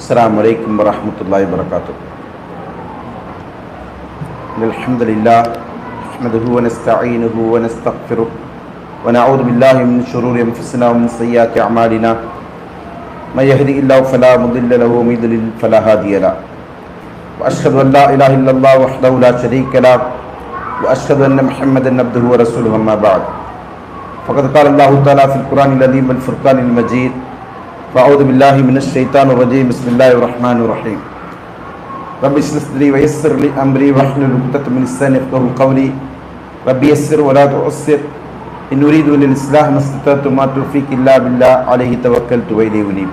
السلام عليكم ورحمة الله وبركاته. الحمد لله نحمده ونستعينه ونستغفره ونعوذ بالله من شرور أنفسنا ومن سيئات أعمالنا. من يهدي الله فلا مضل له ومن يضلل فلا هادي له. وأشهد أن لا إله إلا الله وحده لا شريك له وأشهد أن محمدا عبده ورسوله أما بعد. فقد قال الله تعالى في القرآن العظيم والفرقان المجيد فأعوذ بالله من الشيطان الرجيم بسم الله الرحمن الرحيم رب اشرح لي ويسر لي أمري واحلل عقدة من لساني يفقهوا قولي رب يسر ولا تعسر إن أريد للإصلاح ما استطعت ما توفيق إلا بالله عليه توكلت وإليه أنيب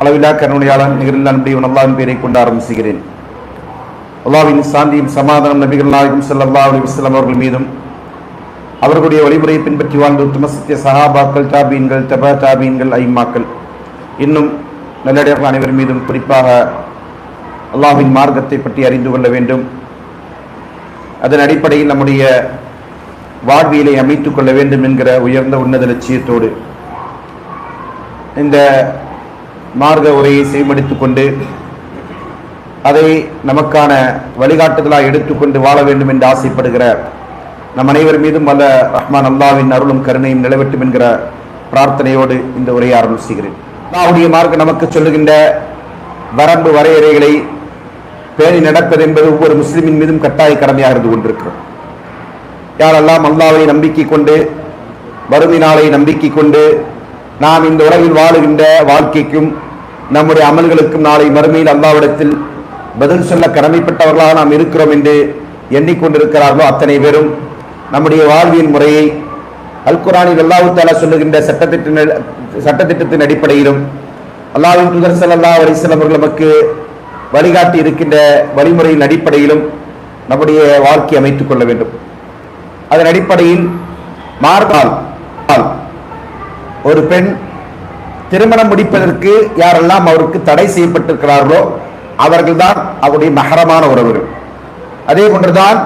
அளவில்லா கருணையாளன் நிகரில் அன்பையும் அல்லாவின் பேரை கொண்டு ஆரம்பிச்சுகிறேன் அல்லாவின் சாந்தியும் சமாதானம் நபிகள் நாயகம் ஸல்லல்லாஹு அலைஹி வஸல்லம் அவர்கள் மீதும் அவர்களுடைய வழிமுறையை பின்பற்றி வாழ்ந்த உத்தம சத்திய சஹாபாக்கள் தாபீன்கள் தபா தாபீன்கள் ஐமாக்கள் இன்னும் நல்லடியார்கள் அனைவர் மீதும் குறிப்பாக அல்லாஹ்வின் மார்க்கத்தை பற்றி அறிந்து கொள்ள வேண்டும். அதன் அடிப்படையில் நம்முடைய வாழ்வியலை அமைத்துக் கொள்ள வேண்டும் என்கிற உயர்ந்த உன்னத லட்சியத்தோடு இந்த மார்க்க உரையை செய்மடித்துக் கொண்டு அதை நமக்கான வழிகாட்டுதலாக எடுத்துக்கொண்டு வாழ வேண்டும் என்று ஆசைப்படுகிற நம் அனைவர் மீதும் அல்ல ரஹ்மான் அல்லாவின் அருளும் கருணையும் நிலவட்டும் என்கிற பிரார்த்தனையோடு இந்த உரையை ஆரம்பிச்சுகிறேன் அல்லாவுடைய மார்க்க நமக்கு சொல்லுகின்ற வரம்பு வரையறைகளை பேணி நடப்பது என்பது ஒவ்வொரு முஸ்லிமின் மீதும் கட்டாய கடமையாக இருந்து கொண்டிருக்கிறோம் யாரெல்லாம் அல்லாவை நம்பிக்கை கொண்டு வறுமை நாளை நம்பிக்கை கொண்டு நாம் இந்த உலகில் வாழுகின்ற வாழ்க்கைக்கும் நம்முடைய அமல்களுக்கும் நாளை மறுமையில் அல்லாவிடத்தில் பதில் சொல்ல கடமைப்பட்டவர்களாக நாம் இருக்கிறோம் என்று எண்ணிக்கொண்டிருக்கிறார்களோ அத்தனை பேரும். நம்முடைய வாழ்வியல் முறையை அல்குரானில் அல்லாஹு தாலா சொல்லுகின்ற சட்டத்திட்ட சட்டத்திட்டத்தின் அடிப்படையிலும் அல்லாவின் துதர் சல்லா அலிஸ்லாம் அவர்கள் நமக்கு வழிகாட்டி இருக்கின்ற வழிமுறையின் அடிப்படையிலும் நம்முடைய வாழ்க்கை அமைத்துக் கொள்ள வேண்டும். அதன் அடிப்படையில் மார்பால் ஒரு பெண் திருமணம் முடிப்பதற்கு யாரெல்லாம் அவருக்கு தடை செய்யப்பட்டிருக்கிறார்களோ அவர்கள்தான் அவருடைய மகரமான உறவுகள். அதே போன்றுதான்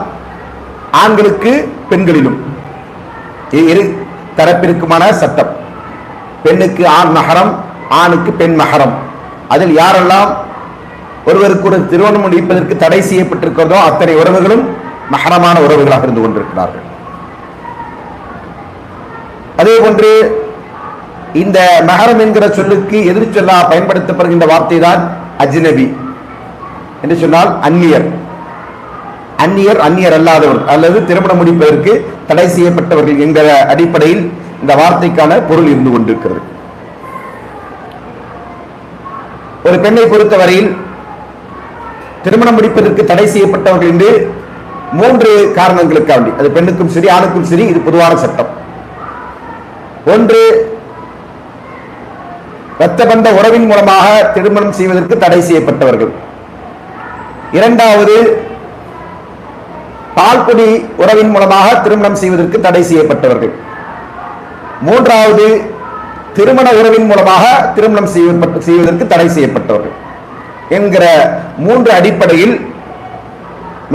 ஆண்களுக்கு பெண்களிலும். இரு தரப்பிற்குமான சட்டம். பெண்ணுக்கு ஆண் மகரம் ஆணுக்கு பெண் மகரம். அதில் யாரெல்லாம் ஒருவருக்கு ஒரு திருமணம் முடிப்பதற்கு தடை செய்யப்பட்டிருக்கிறதோ அத்தனை உறவுகளும் மகரமான உறவுகளாக இருந்து கொண்டிருக்கிறார்கள். அதே போன்று இந்த மகரம் என்கிற சொல்லுக்கு எதிர் சொல்லா பயன்படுத்தப்படுகின்ற வார்த்தை தான் அஜ்னபி. என்று சொன்னால் அந்நியர். அந்நியர் அந்நியர் அல்லாதவர். அல்லது திருமணம் முடிப்பதற்கு தடை செய்யப்பட்டவர்கள் என்கிற அடிப்படையில் இந்த வார்த்தைக்கான பொருள் இருந்து கொண்டிருக்கிறது. ஒரு பெண்ணை பொறுத்தவரையில் திருமணம் முடிப்பதற்கு தடை செய்யப்பட்டவர்கள் என்று மூன்று காரணங்களுக்காண்டி அது பெண்ணுக்கும் சரி ஆணுக்கும் சரி இது பொதுவான சட்டம். ஒன்று இரத்த பந்த உறவின் மூலமாக திருமணம் செய்வதற்கு தடை செய்யப்பட்டவர்கள். இரண்டாவது பால்குடி உறவின் மூலமாக திருமணம் செய்வதற்கு தடை செய்யப்பட்டவர்கள். மூன்றாவது திருமண உறவின் மூலமாக திருமணம் செய்வதற்கு தடை செய்யப்பட்டவர்கள். என்கிற மூன்று அடிப்படையில்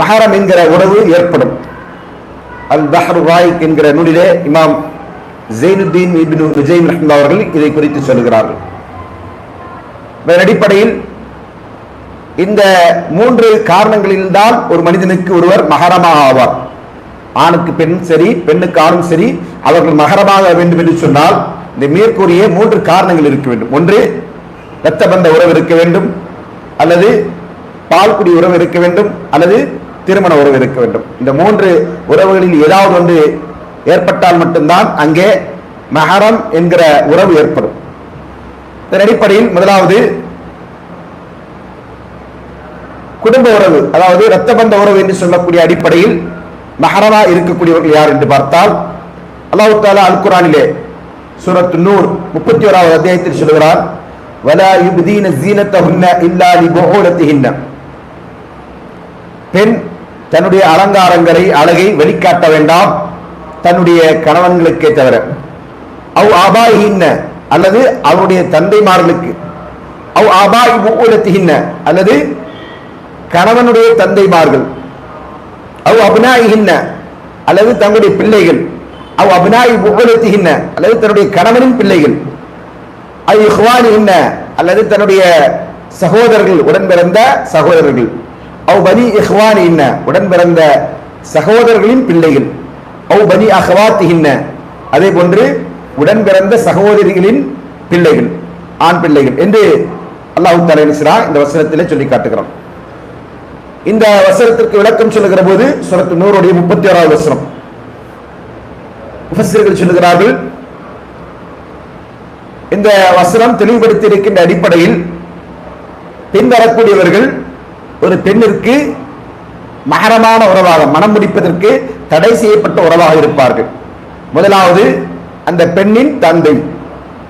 மஹரம் என்கிற உறவு ஏற்படும். அல் பஹர் ராயிக் என்கிற நூலிலே இமாம் ஜெயினுத்தீன் இபின் விஜய் ரஹ்மல்லா அவர்கள் இதை குறித்து சொல்கிறார்கள். இதன் அடிப்படையில் இந்த மூன்று காரணங்களில்தான் ஒரு மனிதனுக்கு ஒருவர் மகரமாக ஆவார். ஆணுக்கு பெண் சரி பெண்ணுக்கு ஆணும் சரி அவர்கள் மகரமாக வேண்டும் என்று சொன்னால் இந்த மேற்கூறிய மூன்று காரணங்கள் இருக்க வேண்டும். ஒன்று இரத்த பந்த உறவு இருக்க வேண்டும் அல்லது பால்குடி உறவு இருக்க வேண்டும் அல்லது திருமண உறவு இருக்க வேண்டும். இந்த மூன்று உறவுகளில் ஏதாவது ஒன்று ஏற்பட்டால் மட்டும்தான் அங்கே மகரம் என்கிற உறவு ஏற்படும். இதன் அடிப்படையில் முதலாவது குடும்ப உறவு அதாவது இரத்த பந்த உறவு என்று சொல்லக்கூடிய அடிப்படையில் மஹரமா இருக்கக்கூடியவர்கள் யார் என்று பார்த்தால் அல்லாஹு தாலா அல் குரானிலே சூரத் நூர் முப்பத்தி ஓராவது அத்தியாயத்தில் சொல்கிறார் வலா யுப்தீன ஜீனத்தஹுன்ன இல்லா லிபுஹூலத்திஹின்ன பெண் தன்னுடைய அலங்காரங்களை அழகை வெளிக்காட்ட வேண்டாம் தன்னுடைய கணவன்களுக்கே தவிர. அவ் ஆபாயின்ன அல்லது அவருடைய தந்தைமார்களுக்கு. அவ் ஆபாய் முகூலத்திகின்ன அல்லது கணவனுடைய தந்தைமார்கள். அவ் அபிநாயிகின்ன அல்லது தங்களுடைய பிள்ளைகள். அவ் அபிநாயி முகூலத்திகின்ன அல்லது தன்னுடைய கணவனின் பிள்ளைகள். அவ் இஹ்வானிகின்ன அல்லது தன்னுடைய சகோதரர்கள் உடன் பிறந்த சகோதரர்கள். அவ் பனி இஹ்வானின்ன உடன் பிறந்த சகோதரர்களின் பிள்ளைகள். அவ் பனி அஹ்வாத்துகின்ன அதே போன்று உடன் பிறந்த சகோதரிகளின் பிள்ளைகள் ஆண் பிள்ளைகள் என்று அல்லாஹு தலா இந்த வசனத்திலே சொல்லி காட்டுகிறோம் இந்த வசனத்திற்கு விளக்கம் சொல்லுகிற போது சுரத்து நூறுடைய முப்பத்தி ஆறாவது வசனம். முஃபஸ்ஸிர்கள் சொல்லுகிறார்கள் இந்த வசனம் தெளிவுபடுத்தி இருக்கின்ற அடிப்படையில் பின்வரக்கூடியவர்கள் ஒரு பெண்ணிற்கு மகரமான உறவாக மனம் முடிப்பதற்கு தடை செய்யப்பட்ட உறவாக இருப்பார்கள். முதலாவது அந்த பெண்ணின் தந்தை.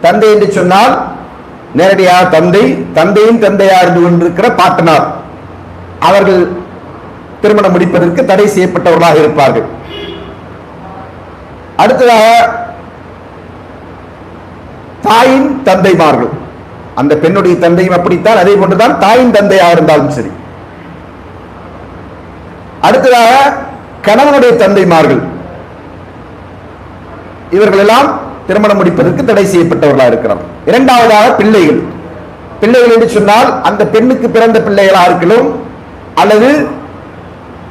தந்தை என்று சொன்னால் நேரடியாக தந்தை தந்தையின் தந்தையா இருந்து கொண்டிருக்கிற பாட்டனார். அவர்கள் திருமணம் முடிப்பதற்கு தடை செய்யப்பட்டவர்களாக இருப்பார்கள். அடுத்ததாக தாயின் தந்தைமார்கள். அந்த பெண்ணுடைய தந்தையும் அப்படித்தான் அதே போன்றுதான் தாயின் தந்தையாக இருந்தாலும் சரி. அடுத்ததாக கணவனுடைய தந்தைமார்கள். இவர்கள் எல்லாம் திருமணம் முடிப்பதற்கு தடை செய்யப்பட்டவர்களாக இருக்கிறார். இரண்டாவதாக பிள்ளைகள். பிள்ளைகள் என்று சொன்னால் அந்த பெண்ணுக்கு பிறந்த பிள்ளைகளாக இருக்கலாம் அல்லது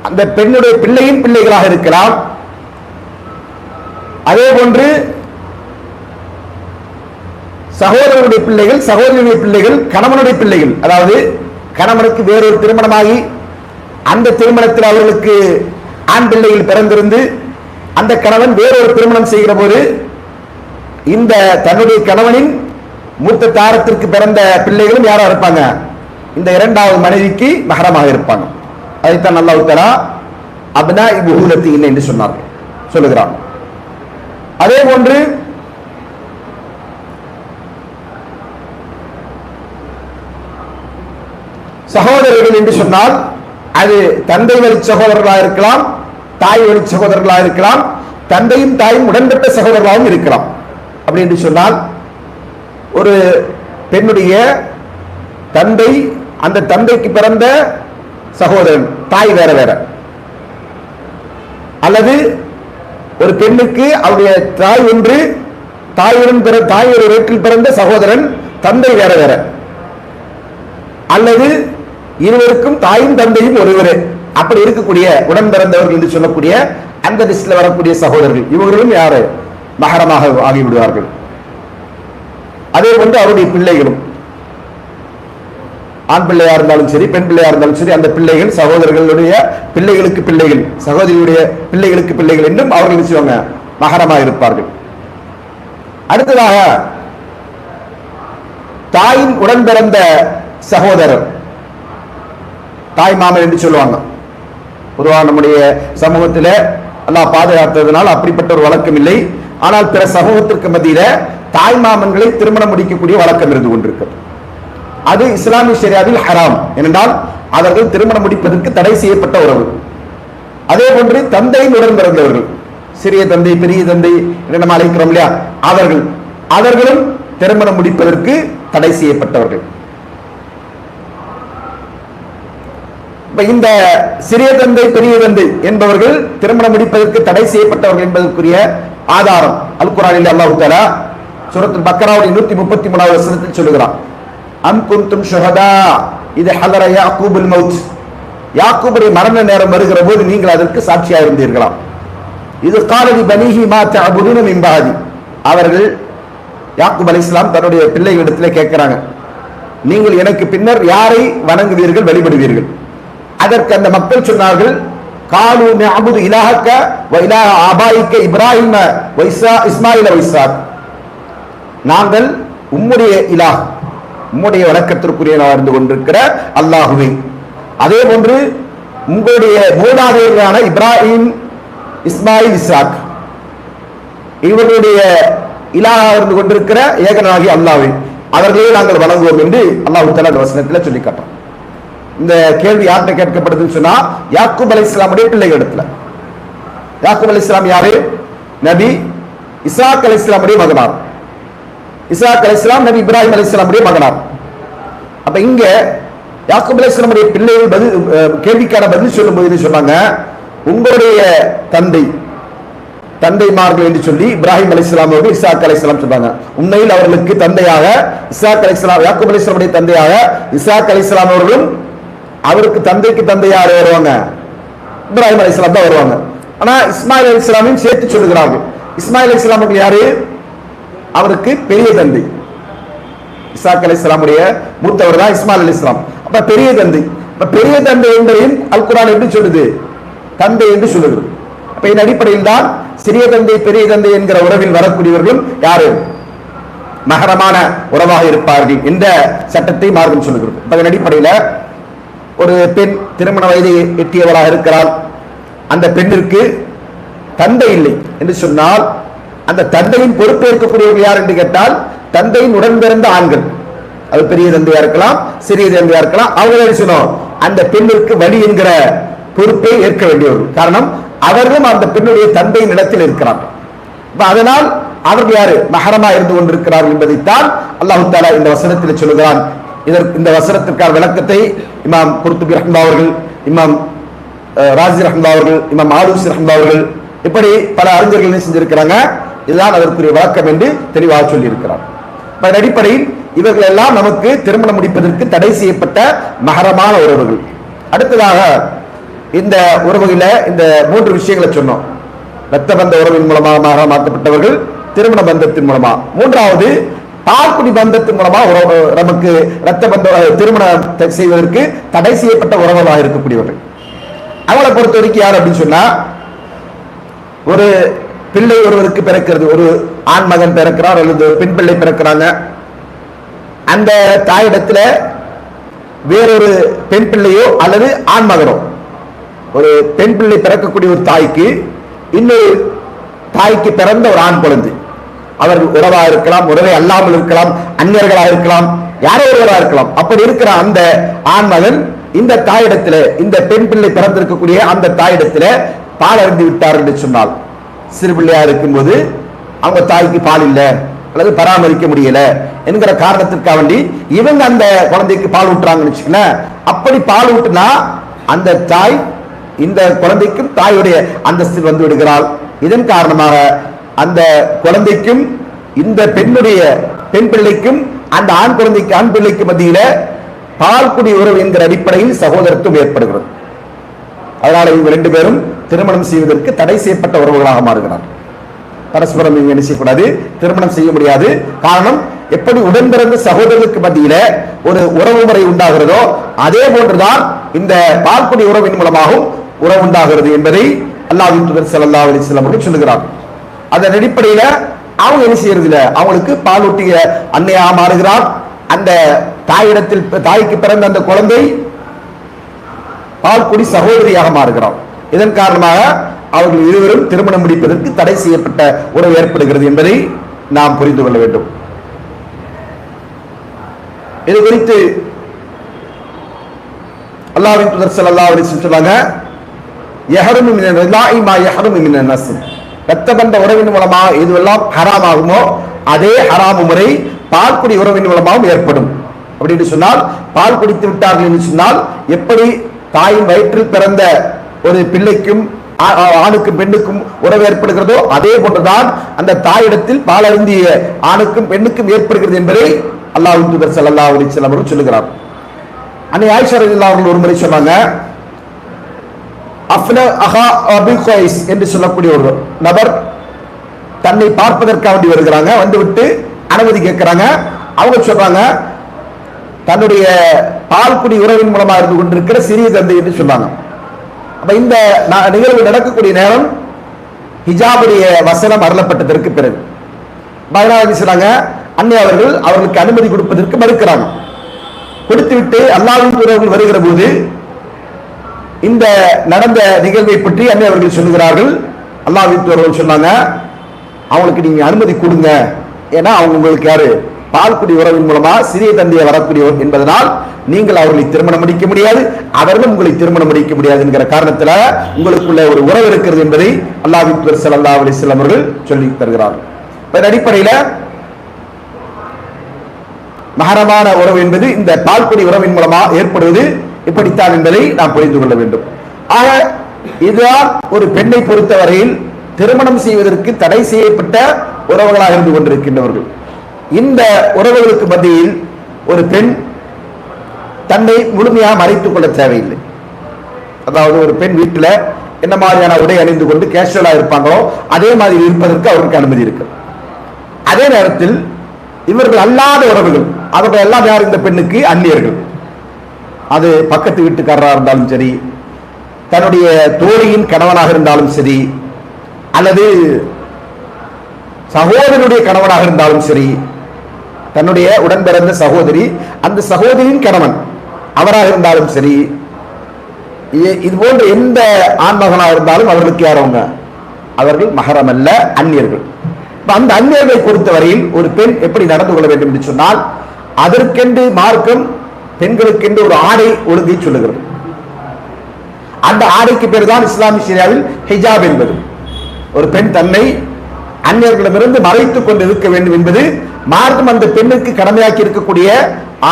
அந்த பெண்ணுடைய பிள்ளையின் பிள்ளைகளாக இருக்கலாம் அதே போன்று சகோதரனுடைய பிள்ளைகள் சகோதரனுடைய பிள்ளைகள் கணவனுடைய பிள்ளைகள். அதாவது கணவனுக்கு வேறொரு திருமணமாகி அந்த திருமணத்தில் அவர்களுக்கு ஆண் பிள்ளைகள் பிறந்திருந்து அந்த கணவன் வேறொரு திருமணம் செய்கிற போது இந்த தன்னுடைய கணவனின் மூத்த தாரத்திற்கு பிறந்த பிள்ளைகளும் யாரா இருப்பாங்க? இந்த இரண்டாவது மனைவிக்கு மகரமாக இருப்பாங்க. அதைத்தான் நல்லா உத்தரா அப்னா இபுலத்தி என்று சொன்னார்கள் சொல்லுகிறான். அதே போன்று சகோதரர்கள் என்று சொன்னால் அது தந்தை வழி சகோதரர்களாக இருக்கலாம் தாய் வழி சகோதரர்களாக இருக்கலாம் தந்தையும் தாயும் உடன்பட்ட சகோதரர்களாகவும் இருக்கலாம். அப்படி என்று சொன்னால் ஒரு பெண்ணுடைய தந்தை அந்த தந்தைக்கு பிறந்த சகோதரன் தாய் வேற வேற. அல்லது ஒரு பெண்ணுக்கு அவருடைய தாய் ஒன்று தாயுடன் பிற தாய் ஒரு வீட்டில் பிறந்த சகோதரன் தந்தை வேற வேற. அல்லது இருவருக்கும் தாயும் தந்தையும் ஒருவரே. அப்படி இருக்கக்கூடிய உடன் பிறந்தவர்கள் என்று சொல்லக்கூடிய அந்த லிஸ்ட்ல வரக்கூடிய சகோதரர்கள் இவர்களும் யாரு? மகரமாக ஆகிவிடுவார்கள். அதே போன்று அவருடைய பிள்ளைகளும். ஆண் பிள்ளையா இருந்தாலும் சரி பெண் பிள்ளையா இருந்தாலும் சரி அந்த பிள்ளைகள் சகோதரர்களுடைய பிள்ளைகளுக்கு பிள்ளைகள் சகோதரியுடைய பிள்ளைகளுக்கு பிள்ளைகள் என்றும் அவர்கள் செய்வாங்க? மகரமாக இருப்பார்கள். அடுத்ததாக தாயின் உடன் பிறந்த சகோதரர். தாய் மாமன் என்று சொல்லுவாங்க. பொதுவாக நம்முடைய சமூகத்தில் எல்லாம் பாதுகாத்ததுனால் அப்படிப்பட்ட ஒரு வழக்கம் இல்லை. ஆனால் பிற சமூகத்திற்கு மத்தியில தாய் மாமன்களை திருமணம் முடிக்கக்கூடிய வழக்கம் இருந்து கொண்டிருக்கிறது. அது இஸ்லாமிய ஷரியாவில் ஹராம். ஏனென்றால் அவர்கள் திருமணம் முடிப்பதற்கு தடை செய்யப்பட்ட உறவு. அதே போன்று தந்தையின் உடன் பிறந்தவர்கள். சிறிய தந்தை பெரிய தந்தை நம்ம அழைக்கிறோம் இல்லையா? அவர்கள் அவர்களும் திருமணம் முடிப்பதற்கு தடை செய்யப்பட்டவர்கள். இப்ப இந்த சிறிய தந்தை பெரிய தந்தை என்பவர்கள் திருமணம் முடிப்பதற்கு தடை செய்யப்பட்டவர்கள் என்பதற்குரிய ஆதாரம் அல் குரானில் அல்லாஹ் தாலா சுரத்தில் பக்கராவுடைய நூத்தி முப்பத்தி மூணாவது வசனத்தில் சொல்லுகிறான். அம் குந்தும் ஷுஹதா. இது ஹலர யாக்கூபுல் மவுத். யாக்கூபுடைய மரண நேரம் வருகிற போது நீங்கள் அதற்கு சாட்சியாக இருந்தீர்களாம் இது காலதி பனிஹி மா தஅபுதுன மிம்பாதி அவர்கள் யாக்கூப் இஸ்லாம் தன்னுடைய பிள்ளைகளிடத்திலே கேட்கிறாங்க. நீங்கள் எனக்கு பின்னர் யாரை வணங்குவீர்கள் வழிபடுவீர்கள்? அதற்கு அந்த மக்கள் சொன்னார்கள் காலு நஅபுது இலாஹக்க வ இலாஹ ஆபாயிக்க இப்ராஹிம வைசா இஸ்மாயில வ நாங்கள் உம்முடைய இலாஹ் உம்முடைய வணக்கத்திற்குரியவனாக இருந்து கொண்டிருக்கிற அல்லாஹுவே. அதே போன்று உங்களுடைய மூதாதையர்களான இப்ராஹிம் இஸ்மாயில் இஸ்ராக் இவர்களுடைய இலாக இருந்து கொண்டிருக்கிற ஏகனாகி அல்லாவே அவர்களே நாங்கள் வணங்குவோம் என்று அல்லாஹ் தலா அந்த வசனத்தில் சொல்லி காட்டோம் இந்த கேள்வி யார்கிட்ட கேட்கப்படுதுன்னு சொன்னா யாக்கூப் அலி இஸ்லாமுடைய பிள்ளைகள் இடத்துல. யாக்கூப் அலி இஸ்லாம் யாரு? நபி இஸ்ராக் அலி இஸ்லாமுடைய மகனார். இஸ்ஹாக் அலி இஸ்லாம் நபி இப்ராஹிம் அலி இஸ்லாமுடைய மகனார் அப்ப இங்க யாக்கூப் அலி இஸ்லாமுடைய பிள்ளைகள் பதில் கேள்விக்கான பதில் சொல்லும் போது சொன்னாங்க? உங்களுடைய தந்தை தந்தைமார்கள் என்று சொல்லி இப்ராஹிம் அலைஹிஸ்ஸலாம் அவர்கள் அலி இஸ்லாம் சொல்றாங்க உண்மையில் அவர்களுக்கு தந்தையாக இசாக் அலி இஸ்லாம் யாக்கூப் அலைஹிஸ்ஸலாமுடைய தந்தையாக இசாக் அலி இஸ்லாம் அவர்களும் அவருக்கு தந்தைக்கு தந்தையார் வருவாங்க? இப்ராஹிம் அலைஹிஸ்ஸலாம் தான் வருவாங்க. ஆனா இஸ்மாயில் அலைஹிஸ்ஸலாமையும் சேர்த்து சொல்லுகிறார்கள். இஸ்மாயில் அலி இஸ்லாம் யாரு? அவருக்கு பெரிய தந்தை. இசாக் அலைஹிஸ்ஸலாமுடைய மூத்தவர் தான் இஸ்மால் அலி இஸ்லாம் அப்ப பெரிய தந்தை. அப்ப பெரிய தந்தை என்பதையும் அல் குரான் எப்படி சொல்லுது? தந்தை என்று சொல்லுகிறது. அப்ப இதன் அடிப்படையில் தான் சிறிய தந்தை பெரிய தந்தை என்கிற உறவில் வரக்கூடியவர்களும் யாரு? மகரமான உறவாக இருப்பார்கள் என்ற சட்டத்தை மார்க்கம் சொல்லுகிறது. அப்ப அதன் அடிப்படையில் ஒரு பெண் திருமண வயதை எட்டியவராக இருக்கிறாள். அந்த பெண்ணிற்கு தந்தை இல்லை என்று சொன்னால் அந்த தந்தையின் பொறுப்பேற்கக்கூடியவர்கள் யார் என்று கேட்டால் தந்தையின் உடன் பிறந்த ஆண்கள். அது பெரிய தந்தையா இருக்கலாம் சிறிய தந்தையா இருக்கலாம். அவங்க என்ன அந்த பெண்ணிற்கு வழி என்கிற பொறுப்பை ஏற்க வேண்டியவர்கள் காரணம் அவர்களும் அந்த பெண்ணுடைய தந்தையின் இடத்தில் இருக்கிறார்கள் அதனால் அவர்கள் யாரு? மகரமா இருந்து கொண்டிருக்கிறார்கள் என்பதைத்தான் அல்லாஹு தாலா இந்த வசனத்தில் சொல்லுகிறான். இதற்கு இந்த வசனத்திற்கான விளக்கத்தை இமாம் குர்துபி ரஹ்மா அவர்கள் இமாம் ராஜி ரஹ்மா அவர்கள் இமாம் ஆலூசி ரஹ்மா அவர்கள் இப்படி பல அறிஞர்கள் செஞ்சிருக்கிறாங்க? இதுதான் அதற்குரிய விளக்கம் என்று தெளிவாக சொல்லியிருக்கிறார். அதன் அடிப்படையில் இவர்கள் எல்லாம் நமக்கு திருமணம் முடிப்பதற்கு தடை செய்யப்பட்ட மகரமான உறவுகள். அடுத்ததாக இந்த உறவுகளில் இந்த மூன்று விஷயங்களை சொன்னோம். ரத்த பந்த உறவின் மூலமாக மகரமாக்கப்பட்டவர்கள் திருமண பந்தத்தின் மூலமா. மூன்றாவது பால்குடி பந்தத்தின் மூலமா உறவு நமக்கு ரத்த பந்த திருமணம் செய்வதற்கு தடை செய்யப்பட்ட உறவுகளாக இருக்கக்கூடியவர்கள். அவங்களை பொறுத்த வரைக்கும் யார் அப்படின்னு சொன்னா ஒரு பிள்ளை ஒருவருக்கு பிறக்கிறது. ஒரு ஆண் மகன் பிறக்கிறார் அல்லது ஒரு பெண் பிள்ளை பிறக்கிறாங்க. அந்த தாயிடத்துல வேறொரு பெண் பிள்ளையோ அல்லது ஆண் மகனோ. ஒரு பெண் பிள்ளை பிறக்கக்கூடிய ஒரு தாய்க்கு இன்னொரு தாய்க்கு பிறந்த ஒரு ஆண் குழந்தை. அவர்கள் உறவா இருக்கலாம் உறவை அல்லாமல் இருக்கலாம் அந்நியர்களா இருக்கலாம் யாரோ ஒருவரா இருக்கலாம். அப்படி இருக்கிற அந்த ஆண் மகன் இந்த தாயிடத்துல இந்த பெண் பிள்ளை பிறந்திருக்கக்கூடிய அந்த தாயிடத்துல பால் அறிந்து விட்டார் என்று சொன்னால் சிறு பிள்ளையாக இருக்கும்போது அவங்க தாய்க்கு பால் இல்லை அல்லது பராமரிக்க முடியல என்கிற காரணத்திற்காக வேண்டி இவங்க அந்த குழந்தைக்கு பால் ஊட்டுறாங்கன்னு வச்சுக்கோங்களேன் அப்படி பால் ஊட்டுனா அந்த தாய் இந்த குழந்தைக்கும் தாயுடைய அந்தஸ்தில் வந்து விடுகிறாள். இதன் காரணமாக அந்த குழந்தைக்கும் இந்த பெண்ணுடைய பெண் பிள்ளைக்கும் அந்த ஆண் குழந்தைக்கு ஆண் பிள்ளைக்கு மத்தியில பால்குடி உறவு என்கிற அடிப்படையில் சகோதரத்துவம் ஏற்படுகிறது. அதனால் இவங்க ரெண்டு பேரும் திருமணம் செய்வதற்கு தடை செய்யப்பட்ட உறவுகளாக மாறுகிறார். பரஸ்பரம் இவங்க என்ன செய்யக்கூடாது? திருமணம் செய்ய முடியாது. காரணம் எப்படி உடன் பிறந்த சகோதரருக்கு மத்தியில ஒரு உறவு முறை உண்டாகிறதோ அதே போன்றுதான் இந்த பால்குடி உறவின் மூலமாகவும் உறவு உண்டாகிறது என்பதை அல்லாஹ்வின் தூதர் ஸல்லல்லாஹு அலைஹி அவர்கள் சொல்லுகிறார். அதன் அடிப்படையில அவங்க என்ன செய்யறது இல்லை அவங்களுக்கு பாலூட்டிய அன்னையாக மாறுகிறார். அந்த தாயிடத்தில் தாய்க்கு பிறந்த அந்த குழந்தை பால்குடி சகோதரியாக மாறுகிறார். இதன் காரணமாக அவர்கள் இருவரும் திருமணம் முடிப்பதற்கு தடை செய்யப்பட்ட உறவு ஏற்படுகிறது என்பதை நாம் புரிந்து கொள்ள வேண்டும். இது குறித்து அல்லாவின் தூதர் செல்லா அலைஹி வஸல்லம் எஹரும் யஹருமு மா ரத்த பந்த உறவின் மூலமாக எதுவெல்லாம் ஹராம் ஆகுமோ அதே ஹராம் முறை பால்குடி உறவின் மூலமாகவும் ஏற்படும். அப்படின்னு சொன்னால் பால் குடித்து விட்டார்கள் என்று சொன்னால் எப்படி தாயின் வயிற்றில் பிறந்த ஒரு பிள்ளைக்கும் ஆணுக்கும் பெண்ணுக்கும் உறவு ஏற்படுகிறதோ அதே போன்றுதான் அந்த தாயிடத்தில் பாலருந்திய ஆணுக்கும் பெண்ணுக்கும் ஏற்படுகிறது என்பதை அல்லாஹ் தூதர் சல்லா அலைஹி அவர்கள் சொல்லுகிறார். அன்னை ஆயிஷா ரலியல்லாஹு அவர்கள் ஒரு முறை சொன்னாங்க அஃப்ன அஹா அபி குவைஸ் என்று சொல்லக்கூடிய ஒரு நபர் தன்னை பார்ப்பதற்காக வேண்டி வருகிறாங்க வந்துவிட்டு அனுமதி கேட்கிறாங்க. அவங்க சொல்றாங்க தன்னுடைய பால்குடி உறவின் மூலமாக இருந்து கொண்டிருக்கிற சிறிய தந்தை என்று சொன்னாங்க. அப்ப இந்த நிகழ்வு நடக்கக்கூடிய நேரம் ஹிஜாபுடைய வசனம் அருளப்பட்டதற்கு பிறகு. பதினாறு சொன்னாங்க அன்னை அவர்கள் அவர்களுக்கு அனுமதி கொடுப்பதற்கு மறுக்கிறாங்க. கொடுத்துவிட்டு அல்லாவின் உறவுகள் வருகிற போது இந்த நடந்த நிகழ்வை பற்றி அன்னை அவர்கள் சொல்லுகிறார்கள். அல்லாஹ்வின் தூதர்கள் சொன்னாங்க அவங்களுக்கு நீங்க அனுமதி கொடுங்க. ஏன்னா அவங்க உங்களுக்கு யாரு? பால்குடி உறவின் மூலமா சிறிய தந்தையை வரக்கூடிய என்பதனால் நீங்கள் அவர்களை திருமணம் முடிக்க முடியாது அவர்களும் உங்களை திருமணம் முடிக்க முடியாது என்கிற காரணத்துல உங்களுக்குள்ள ஒரு உறவு இருக்கிறது என்பதை அல்லாஹ்வின் தூதர் ஸல்லல்லாஹு அலைஹி அவர்கள் சொல்லி தருகிறார்கள் இதன் அடிப்படையில மகரமான உறவு என்பது இந்த பால்குடி உறவின் மூலமா ஏற்படுவது இப்படித்தான் என்பதை நாம் புரிந்து கொள்ள வேண்டும். ஆக இதுதான் ஒரு பெண்ணை பொறுத்தவரையில் திருமணம் செய்வதற்கு தடை செய்யப்பட்ட உறவுகளாக இருந்து கொண்டிருக்கின்றவர்கள். இந்த உறவுகளுக்கு மத்தியில் ஒரு பெண் தன்னை முழுமையாக மறைத்துக் கொள்ள தேவையில்லை. அதாவது ஒரு பெண் வீட்டில் என்ன மாதிரியான உடை அணிந்து கொண்டு கேஷுவலா இருப்பாங்களோ அதே மாதிரி இருப்பதற்கு அவருக்கு அனுமதி இருக்கு. அதே நேரத்தில் இவர்கள் அல்லாத உறவுகள் அவர்கள் எல்லாம் யார் இந்த பெண்ணுக்கு? அந்நியர்கள். அது பக்கத்து வீட்டுக்காரராக இருந்தாலும் சரி தன்னுடைய தோழியின் கணவனாக இருந்தாலும் சரி அல்லது சகோதரனுடைய கணவனாக இருந்தாலும் சரி தன்னுடைய உடன் பிறந்த சகோதரி அந்த சகோதரியின் கணவன் அவராக இருந்தாலும் சரி இது போன்ற எந்த ஆண்மகனாக இருந்தாலும் அவர்களுக்கு யாரவங்க அவர்கள் மகரம் அல்ல அந்நியர்கள் அந்த அந்நியர்களை பொறுத்தவரையில் ஒரு பெண் எப்படி நடந்து கொள்ள வேண்டும் என்று சொன்னால் அதற்கென்று மார்க்கம் பெண்களுக்கென்று ஒரு ஆடை ஒழுங்கி சொல்லுகிறது. அந்த ஆடைக்கு பேர் தான் இஸ்லாமிய சீரியாவில் ஹிஜாப் என்பது. ஒரு பெண் தன்னை அந்நியர்களிடமிருந்து மறைத்துக் கொண்டு இருக்க வேண்டும் என்பது மார்க்கம் அந்த பெண்ணுக்கு கடமையாக்கி இருக்கக்கூடிய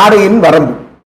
ஆடையின் வரம்பு.